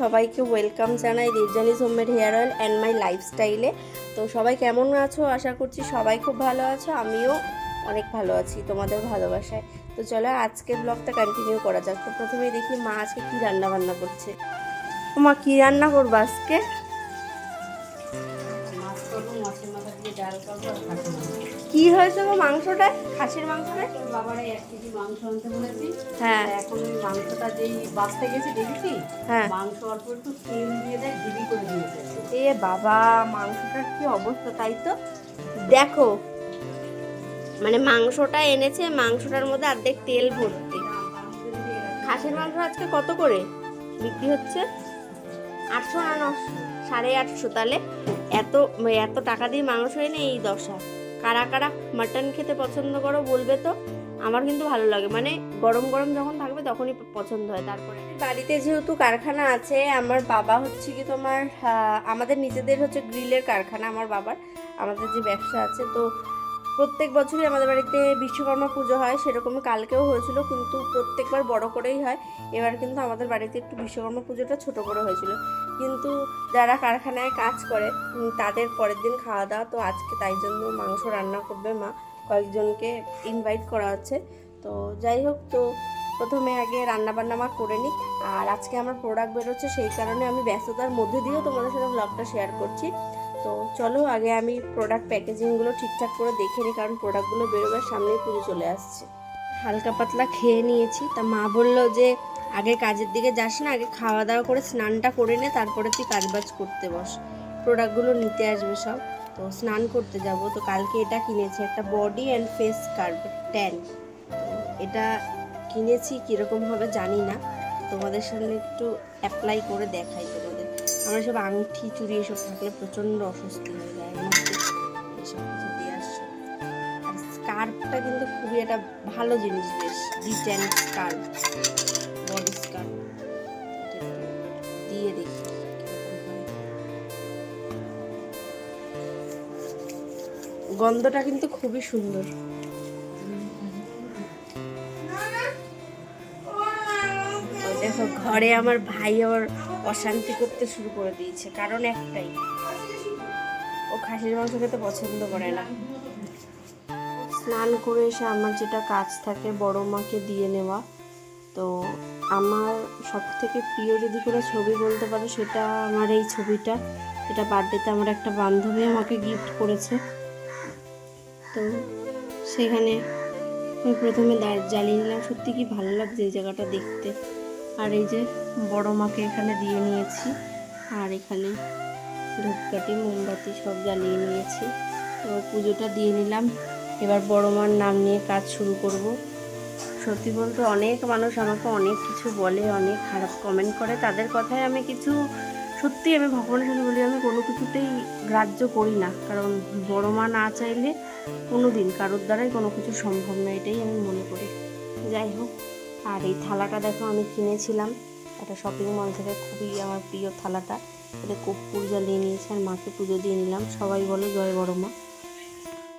সবাইকে ওয়েলকাম জানাই Debjani's homemade hair oil and my লাইফস্টাইলে তো সবাই কেমন আছো? আশা করছি সবাই খুব ভালো আছো, আমিও অনেক ভালো আছি, তোমাদের ভালোবাসায়। তো চলো আজকের ব্লগটা কন্টিনিউ করা যাক। তো প্রথমেই দেখি মা আজকে কী রান্না বান্না করছে মা, কী রান্না করব আজকে? মাছ করব মাছের মাথা দিয়ে ডাল করব। কি হয়েছে গো মাংসটা খাসির মাংসটা বাবারা এক কেজি মাংস আনতে বলেছি। হ্যাঁ। এখন ওই মাংসটা যেই বাঁচতে গেছে দেখেছি? হ্যাঁ। মাংস অল্প একটু তেল দিয়ে দেয় ঘিরি করে দিয়েছে এ বাবা মাংসটার কি অবস্থা তাই তো? দেখো মানে মাংসটা এনেছে মাংসটার মধ্যে অর্ধেক তেল ভর্তি। খাসির মাংস আজকে কত করে বিক্রি হচ্ছে? আটশো না নশো সাড়ে আটশো। তাহলে এত এত টাকা দিয়ে মাংস এনে এই দশা। কারা কারা মাটন খেতে পছন্দ করো বলবে তো? আমার কিন্তু ভালো লাগে। মানে গরম গরম যখন থাকবে তখনই পছন্দ হয়। তারপরে বাড়িতে যেহেতু কারখানা আছে, আমার বাবা হচ্ছে কি তোমার আমাদের নিজেদের হচ্ছে গ্রিলের কারখানা, আমার বাবার। আমাদের যে ব্যবসা আছে, তো প্রত্যেক বছরই আমাদের বাড়িতে বিশ্বকর্মা পুজো হয়, সেরকম কালকেও হয়েছিল, কিন্তু প্রত্যেকবার বড় করেই হয়। এবার কিন্তু আমাদের বাড়িতে একটু বিশ্বকর্মা পুজোটা ছোট করে হয়েছিল। কিন্তু যারা কারখানায় কাজ করে তাদের পরের দিন খাওয়া দাওয়া, তো আজকে তাই জন্য মাংস রান্না করবে মা। কয়েকজনকে ইনভাইট করা হচ্ছে। তো যাই হোক, তো প্রথমে আগে রান্না বান্না মা করে নিই আর আজকে আমার প্রোডাক্ট বেরোচ্ছে, সেই কারণে আমি ব্যস্ততার মধ্যে দিয়েও তোমাদের সাথে ব্লগটা শেয়ার করছি। তো চলো আগে আমি প্রোডাক্ট প্যাকেজিংগুলো ঠিকঠাক করে দেখে নিই, কারণ প্রোডাক্টগুলো বেরোবার সামনেই পুজো চলে আসছে। হালকা পাতলা খেয়ে নিয়েছি। তা মা বলল যে, আগে কাজের দিকে যাস না, আগে খাওয়া দাওয়া করে স্নানটা করে নে, তারপরে তুই কাজবাজ করতে বস। প্রোডাক্টগুলো নিতে আসবে সব। তো স্নান করতে যাব। তো কালকে এটা কিনেছি, একটা body and face curve tan এটা কিনেছি, কীরকম হবে জানি না। তোমাদের সামনে একটু অ্যাপ্লাই করে দেখাই। আমার সব আংটি, চুড়ি এসব থাকলে প্রচণ্ড অস্বস্তি হয়ে যায়। এসব আর স্কার্ফটা কিন্তু খুবই একটা ভালো জিনিস বেশ। রিটেন স্কার্ফ, বডি স্কার্ফ। দিয়ে দেখি গন্ধটা কিন্তু খুবই সুন্দর। ঘরে আমার ভাই আবার অশান্তি করতে শুরু করে দিয়েছে, কারণ একটাই, ও খাসির মাংস খেতে পছন্দ করে না। স্নান করে এসে আমার যেটা কাজ থাকে বড় মাকে দিয়ে নেওয়া, তো আমার সব থেকে প্রিয় যদি কোনো ছবি বলতে পারো, সেটা আমার এই ছবিটা। এটা বার্থডেতে আমার একটা বান্ধবী আমাকে গিফট করেছে। তো সেখানে আমি প্রথমে দাঁড় জ্বালিয়ে নিলাম সত্যি কি ভালো লাগছে এই জায়গাটা দেখতে। আর এই যে বড় মাকে এখানে দিয়ে নিয়েছি। আর এখানে ধূপকাঠি, মোমবাতি সব জ্বালিয়ে নিয়েছি। তো পুজোটা দিয়ে নিলাম। এবার বড় মার নাম নিয়ে কাজ শুরু করব। সত্যি বলতে অনেক মানুষ আমাকে অনেক কিছু বলে, অনেক খারাপ কমেন্ট করে। তাদের কথায় আমি কিছু, সত্যি আমি ভগবানের সাথে বলি, আমি কোনো কিছুতেই গ্রাহ্য করি না। কারণ বড় মা না চাইলে কোনো দিন কারোর দ্বারাই কোনো কিছু সম্ভব না, এটাই আমি মনে করি। যাই হোক। আর এই থালাটা দেখো আমি কিনেছিলাম। একটা শপিং মল থেকে খুবই আমার প্রিয় থালাটা। এটা কর্পূর জ্বালিয়ে নিয়েছি আর মাকে পুজো দিয়ে নিলাম। সবাই বলে, জয় বড় মা।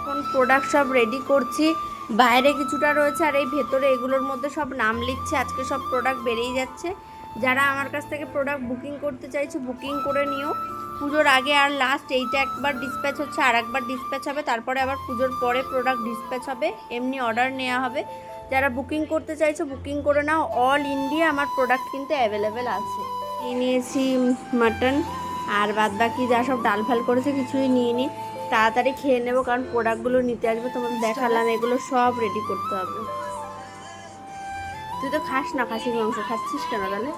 এখন প্রোডাক্ট সব রেডি করছি। বাইরে কিছুটা রয়েছে আর এই ভেতরে এগুলোর মধ্যে সব নাম লিখছে। আজকে সব প্রোডাক্ট বেরিয়ে যাচ্ছে। যারা আমার কাছ থেকে প্রোডাক্ট বুকিং করতে চাইছো বুকিং করে নিও। পুজোর আগে আর লাস্ট এইটা একবার ডিসপ্যাচ হচ্ছে আর একবার ডিসপ্যাচ হবে। তারপরে আবার পুজোর পরে প্রোডাক্ট ডিসপ্যাচ হবে। এমনি অর্ডার নেওয়া হবে। যারা বুকিং করতে চাইছো বুকিং করে নাও। অল ইন্ডিয়া আমার প্রোডাক্ট কিন্তু অ্যাভেলেবেল আছে। নিয়ে নিয়েছি মাটন আর বাদ বাকি যা সব ডাল ফাল করেছে কিছুই নিয়ে নিই তাড়াতাড়ি খেয়ে নেব কারণ প্রোডাক্টগুলো নিতে আসবে তোমাদের দেখালাম এগুলো সব রেডি করতে হবে। তুই তো খাস না খাসির মাংস খাচ্ছিস কেন তাহলে?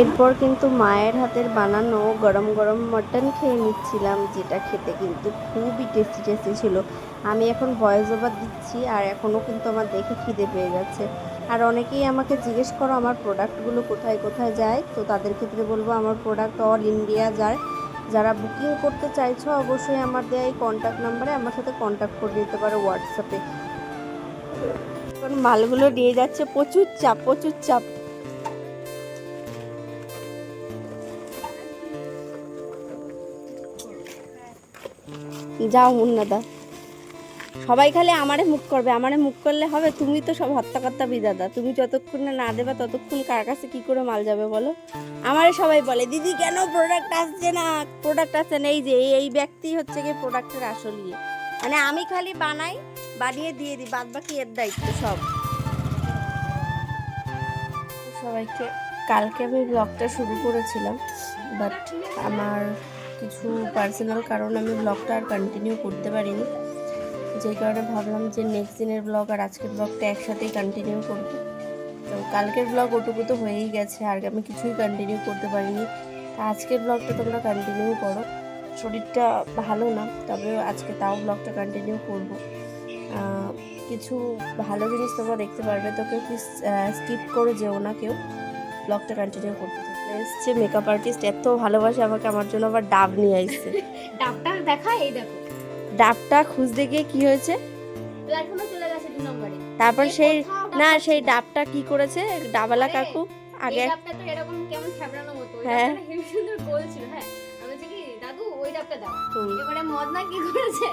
এরপর কিন্তু মায়ের হাতের বানানো গরম গরম মটন খেয়ে নিচ্ছিলাম, যেটা খেতে কিন্তু খুবই টেস্টি টেস্টি ছিল। আমি এখন ভয়েস ওভার দিচ্ছি আর এখনও কিন্তু আমার দেখে খিদে পেয়ে যাচ্ছে। আর অনেকেই আমাকে জিজ্ঞেস করো, আমার প্রোডাক্টগুলো কোথায় কোথায় যায়? তো তাদের ক্ষেত্রে বলব, আমার প্রোডাক্ট অল ইন্ডিয়া যায়। যারা বুকিং করতে চাইছো, অবশ্যই আমার দেওয়া এই কন্ট্যাক্ট নাম্বারে আমার সাথে কন্ট্যাক্ট করে দিতে পারো হোয়াটসঅ্যাপে এখন মালগুলো নিয়ে যাচ্ছে প্রচুর চাপ প্রচুর চাপ। যাও মুন্নাদা। সবাই খালি আমারে মুখ করবে। আমারে মুখ করলে হবে, তুমি তো সব হত্যাকর্তা বিদাদা তুমি যতক্ষণ না না দেবে, ততক্ষণ কার কাছে কী করে মাল যাবে বলো? আমারে সবাই বলে, দিদি, কেন প্রোডাক্ট আসছে না? প্রোডাক্ট আসছে না? এই যে, এই- ব্যক্তি হচ্ছে গিয়ে প্রোডাক্টের আসল ইয়ে। মানে আমি খালি বানাই, বানিয়ে দিয়ে দিই বাদ বাকি এর দায়িত্ব সব। সবাইকে, কালকে আমি ব্লগটা শুরু করেছিলাম বাট আমার কিছু পার্সোনাল কারণ আমি ব্লগটা আর কন্টিনিউ করতে পারিনি। যেই কারণে ভাবলাম যে নেক্সট দিনের ব্লগ আর আজকের ব্লগটা একসাথেই কন্টিনিউ করব। তো কালকের ব্লগ ওটুকু তো হয়েই গেছে, আর আমি কিছুই কন্টিনিউ করতে পারিনি। আজকের ব্লগটা তোমরা কন্টিনিউ করো। শরীরটা ভালো না, তবে আজকে তাও ব্লগটা কন্টিনিউ করব। কিছু ভালো জিনিস তোমরা দেখতে পারবে তো কেউ স্কিপ করে যেও না কেউ। ব্লগটা কন্টিনিউ করতে এসছে মেকআপ আর্টিস্ট এত ভালোবাসে আমাকে আমার জন্য আবার ডাব নিয়ে আসছে। ডাবটা দেখা এই দেখো। ডাবটা খুঁজতে গিয়ে কি হয়েছে? তারপর সেই না সেই ডাবটা কি করেছে? ডাবালা কাকু আগে ডাবটা তো এরকম কেমন ফেবরানো মতো হ্যাঁ। সুন্দর গোল ছিল হ্যাঁ। আমি বলছি কি দাদু ওই ডাবটা দাও। এবারে মদনা কি করেছে?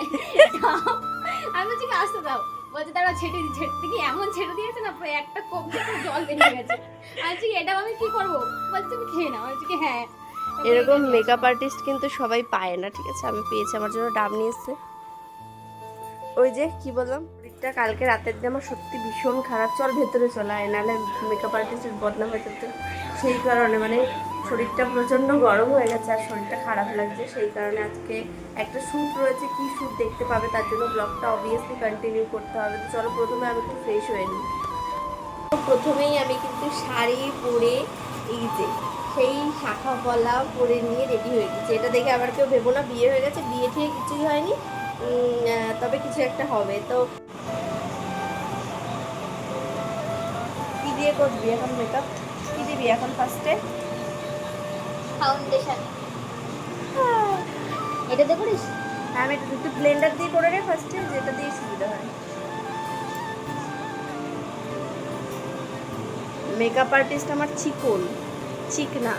আমি বলছি কি আসতে দাও। বলছে তারা ছেটে দি ছেটে কি এমন ছেটে দিয়েছে না, পুরো একটা কোপ থেকে জল বেরিয়ে গেছে। বলছি, এটা আমি কি করব? বলছে, তুমি খেয়ে নাও। বলছি কি হ্যাঁ। এরকম মেকআপ আর্টিস্ট কিন্তু সবাই পায় না, ঠিক আছে? আমি পেয়েছি, আমার জন্য ডাব নিয়ে এসছে ওই যে, কি বললাম? শরীরটা কালকে রাতের দিয়ে আমার সত্যি ভীষণ খারাপ, চল ভেতরে চলে নাহলে মেকআপ আর্টিস্টের বদনাম হয়ে যেত। সেই কারণে মানে শরীরটা প্রচণ্ড গরম হয়ে গেছে আর শরীরটা খারাপ লাগছে, সেই কারণে আজকে একটা শ্যুট রয়েছে। কি শ্যুট দেখতে পাবে তার জন্য ব্লগটা অবভিয়াসলি কন্টিনিউ করতে হবে। তো চলো প্রথমে আমি একটু ফ্রেশ হয়ে নিই। প্রথমেই আমি কিন্তু শাড়ি পরে এই যে, সেই শাখা পলা পরে নিয়ে রেডি হয়ে গেছে। এটা দেখে আবার কেউ ভেবো না, বিয়ে হয়ে গেছে, বিয়ে ঠিক কিছুই হয়নি। তবে কিছু একটা হবে। তো কি দিয়ে করবি এখন মেকআপ কি দিবি এখন ফার্স্টে ফাউন্ডেশন এটাতে করিস? আমি একটু একটু ব্লেন্ডার দিয়ে করে রে ফার্স্টে যেটা দিয়ে সুবিধা হয়। মেকআপ আর্টিস্ট আমার চিকন চিকনা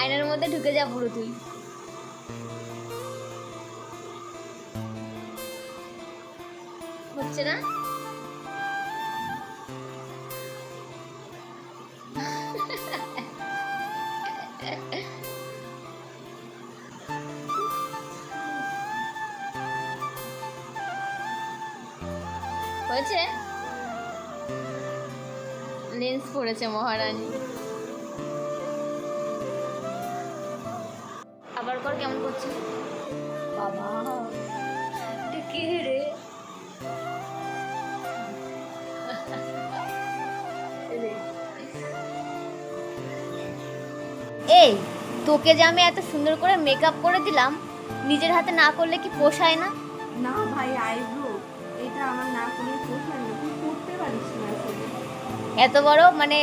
আয়নার মধ্যে ঢুকে যা পুরো তুই। হচ্ছে না? হয়েছে? লেন্স পড়েছে মহারানী। এই তোকে যে আমি এত সুন্দর করে মেকআপ করে দিলাম নিজের হাতে না করলে কি পোষায় না? না ভাই আইব্রো এটা আমার না করলে পোষায় না। তুই করতে পারিস না এত বড় মানে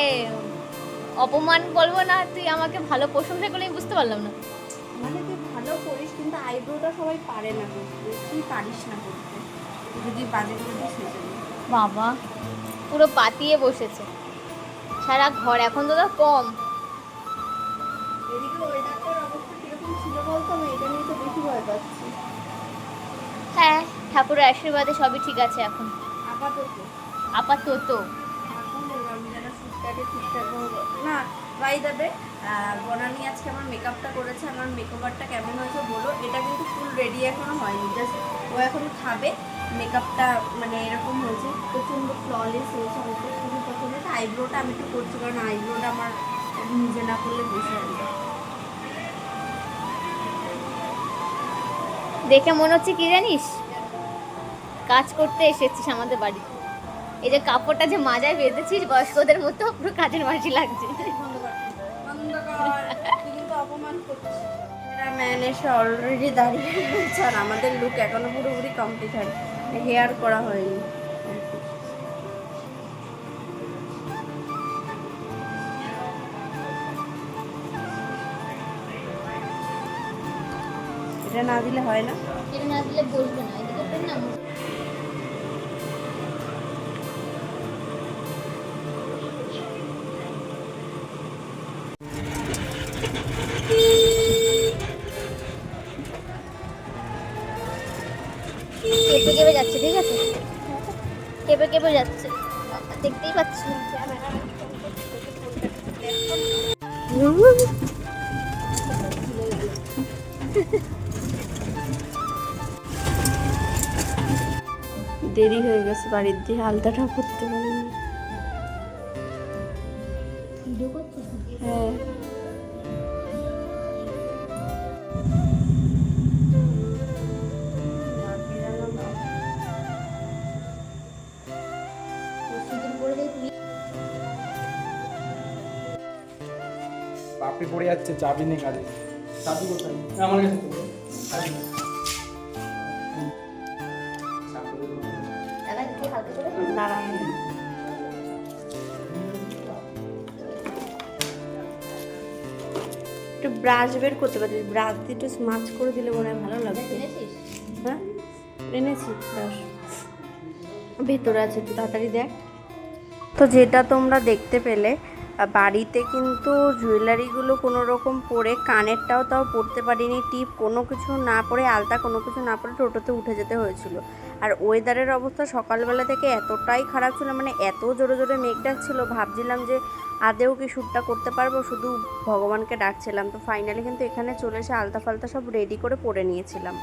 অপমান বলব না তুই আমাকে ভালো প্রশংসা করলে আমি বুঝতে পারলাম না। মানে তুই ভালো করিস কিন্তু আইব্রোটা সবাই পারে না করতে। তুই পারিস না করতে? যদি বাজে করে দিস বাবা পুরো পাতিয়ে বসেছে। সারা ঘর এখন তো কম। এদিকে ওয়েদারটার অবস্থা কীরকম ছিল বলতো আমি এটা নিয়ে তো বেশি ভয় পাচ্ছি। হ্যাঁ ঠাকুরের আশীর্বাদে সবই ঠিক আছে এখন। আপাতত। আপাতত। না বাই দেবে বনানি আজকে আমার মেকআপটা করেছে। আমার মেকওভারটা কেমন হয়েছে বলো? এটা কিন্তু ফুল রেডি এখনও হয়নি। জাস্ট ও এখন খাবে। মেকআপটা মানে এরকম হয়েছে। প্রচণ্ড ফ্ললেস হয়েছে। হয়তো শুধু প্রথমে। আইব্রোটা আমি একটু করছি। কারণ আইব্রোটা আমার নিজে না করলে বসে দেখে মনে হচ্ছে কি জানিস? কাজ করতে এসেছিস আমাদের বাড়িতে। এই যে কাপড়টা যে মাজায় বেঁধেছিস, বয়স্কদের মতো পুরো কাজের মাসি লাগছে। ম্যান এসে অলরেডি দাঁড়িয়ে আমাদের লুক এখনও পুরোপুরি কমপ্লিট হয়নি। হেয়ার করা হয়নি। এটা না দিলে হয় না। এটা না দিলে বসবে না। এটা করবেন না যাচ্ছে ঠিক আছে? যাচ্ছে। দেখতেই পাচ্ছি দেরি হয়ে গেছে বাড়ির দিয়ে আলতাটা করতে পারিনি। হ্যাঁ। পাপড়ি পড়ে যাচ্ছে চাবি নেই কাজে চাবি কোথায়? আমার কাছে একটু ব্রাশ বের করতে পারিস ব্রাশ দিয়ে একটু স্মাচ করে দিলে মনে হয় ভালো লাগবে। হ্যাঁ? এনেছি ব্রাশ ভেতরে আছে একটু তাড়াতাড়ি দেখ। তো যেটা তোমরা দেখতে পেলে বাড়িতে কিন্তু জুয়েলারিগুলো কোনো রকম পরে কানেরটাও তাও পরতে পারিনি। টিপ কোনো কিছু না পরে আলতা কোনো কিছু না পরে টোটোতে উঠে যেতে হয়েছিল। আর ওয়েদারের অবস্থা সকালবেলা থেকে এতটাই খারাপ ছিল মানে এত জোরে জোরে মেঘ ডাকছিল ভাবছিলাম যে আদেও কি শ্যুটটা করতে পারব শুধু ভগবানকে ডাকছিলাম। তো ফাইনালি কিন্তু এখানে চলে এসে আলতা ফালতা সব রেডি করে পরে নিয়েছিলাম।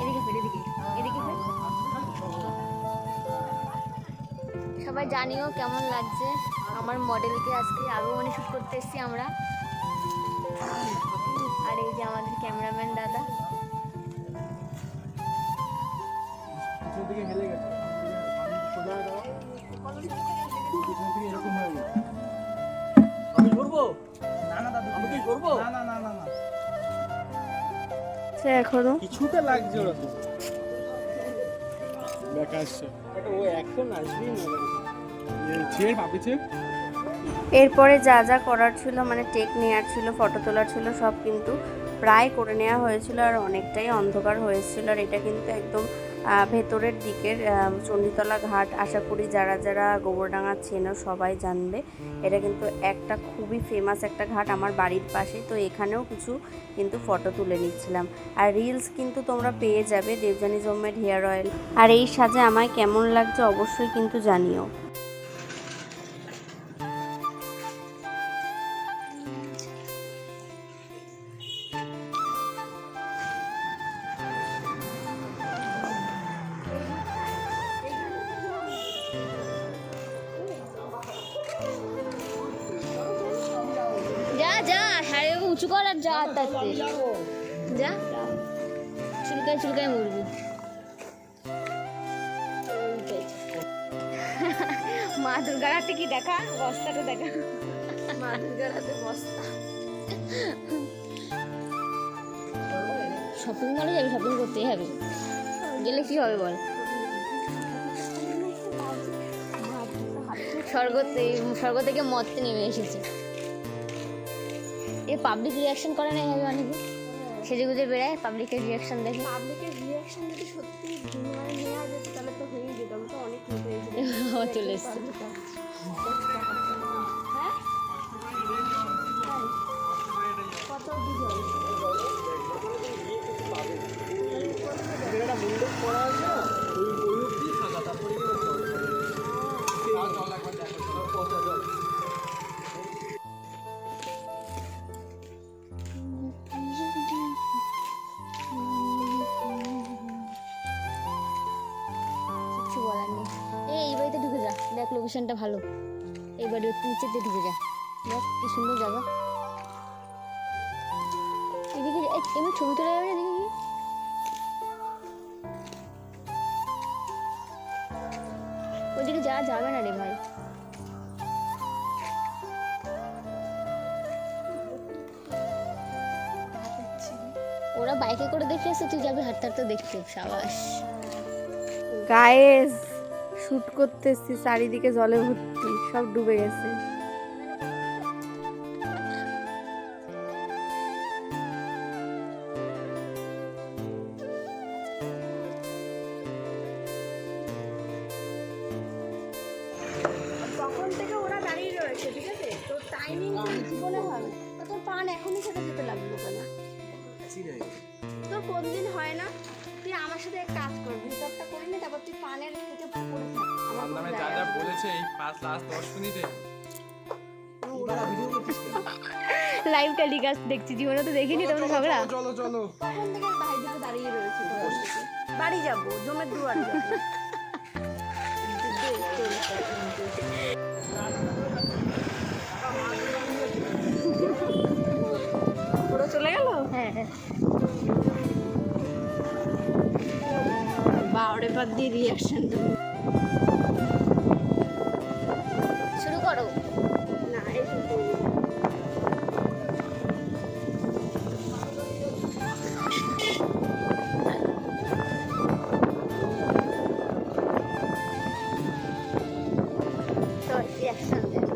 এদিকে ফের, এদিকে এদিকে ফের। সবাই জানিও কেমন লাগছে? আমার মডেলকে আজকে আগমনী শ্যুট করতে এসেছি আমরা। আর এই যে আমাদের ক্যামেরাম্যান দাদা। এখনও? কিছুটা লাগছে ওরকম। দেখা আসছে ও এখন আসবেই না। ছেড় ছেড় এরপরে যা যা করার ছিল মানে টেক নেওয়ার ছিল ফটো তোলার ছিল, সব কিন্তু প্রায় করে নেওয়া হয়েছিল আর অনেকটাই অন্ধকার হয়েছিল। আর এটা কিন্তু একদম ভেতরের দিকের চণ্ডীতলা ঘাট। আশা করি যারা যারা গোবরডাঙ্গা চেনো সবাই জানবে। এটা কিন্তু একটা খুবই ফেমাস একটা ঘাট আমার বাড়ির পাশে। তো এখানেও কিছু কিন্তু ফটো তুলে নিচ্ছিলাম। আর রিলস কিন্তু তোমরা পেয়ে যাবে দেবজানি জম্মের হেয়ার অয়েল। আর এই সাজে আমায় কেমন লাগছে অবশ্যই কিন্তু জানিও। মা দুর্গার হাতে কি দেখা? বস্তাটা দেখা। মা দুর্গার হাতে বস্তা শপিং মলে যাবি শপিং করতেই হবে। গেলে কি হবে বল? স্বর্গ স্বর্গ থেকে মরতে নেমে এসেছে। এ পাবলিক রিয়াকশন করে না এভাবে অনেকে। সেজে গুজে বেড়ায় পাবলিকের রিয়াকশন দেখে। পাবলিকের রিয়াকশন যদি সত্যি মানে নেওয়া যেত তাহলে তো হয়েই যেত। আমি তো অনেক চলে এসছে। লোকেশনটা ভালো। এই বাড়ির নিচেতে ঢুকে যা। দেখ, কি সুন্দর জায়গা। এদিকে এমনি ছবি তোলা যাবে এদিকে গিয়ে? ওইদিকে যাওয়া যাবে না রে ভাই। ওরা বাইকে করে দেখে আসছে তুই যাবি হাঁটতে হাঁটতে দেখতে, সাবাস। গায়েস শুট করতে এসছি চারিদিকে জলে ভর্তি সব ডুবে গেছে। তখন থেকে ওরা দাঁড়িয়ে রয়েছে ঠিক আছে? তো টাইমিং জীবনে হয় তোর পান এখনই সেটা যেতে লাগল কেন পাচ্ছি রে। তোর কোনদিন হয় না তুই আমার সাথে এক কাজ করবি ভিতরটা তুই পানের থেকে পড়ে থাক আমার নামে যা যা বলেছে এই পাঁচ লাস্ট দশ মিনিটে? লাইভ টেলিকাস্ট দেখছি। জীবনে তো দেখিনি তোমরা ঝগড়া চলো চলো তখন থেকে ভাই দুটো দাঁড়িয়ে রয়েছে বাড়ি যাব জমের দুয়ারে চলে গেল? হ্যাঁ। হ্যাঁ বাউরে দিয়ে রিয়াকশন শুরু করো। না রিয়াকশন দে।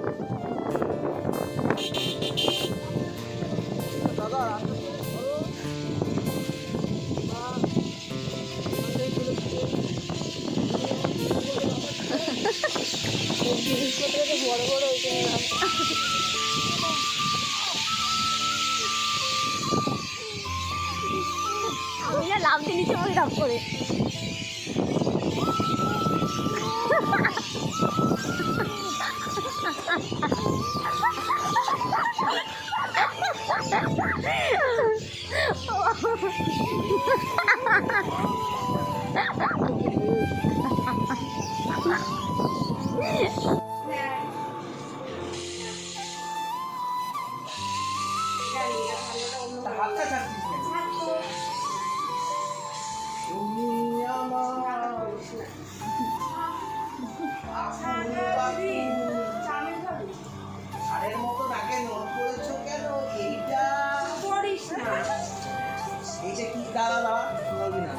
দাঁড়া দাঁড়া নড়বি না।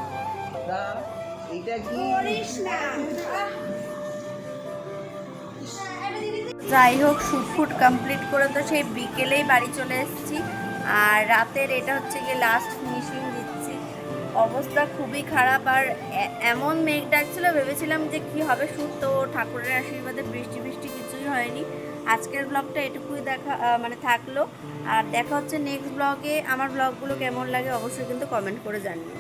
দাঁড়া এইটা কি? যাই হোক শুট ফুট কমপ্লিট করে তো সেই বিকেলেই বাড়ি চলে এসেছি। আর রাতের এটা হচ্ছে গিয়ে লাস্ট ফিনিশিং দিচ্ছি। অবস্থা খুবই খারাপ আর এমন মেঘ ডাকছিল ভেবেছিলাম যে কি হবে শুট তো ঠাকুরের আশীর্বাদে বৃষ্টি বৃষ্টি কিছুই হয়নি। আজকের ব্লগটা এটুকুই দেখা মানে থাকল। আর দেখা হচ্ছে নেক্সট ব্লগে আমার ব্লগগুলো কেমন লাগে অবশ্যই কিন্তু কমেন্ট করে জানিও।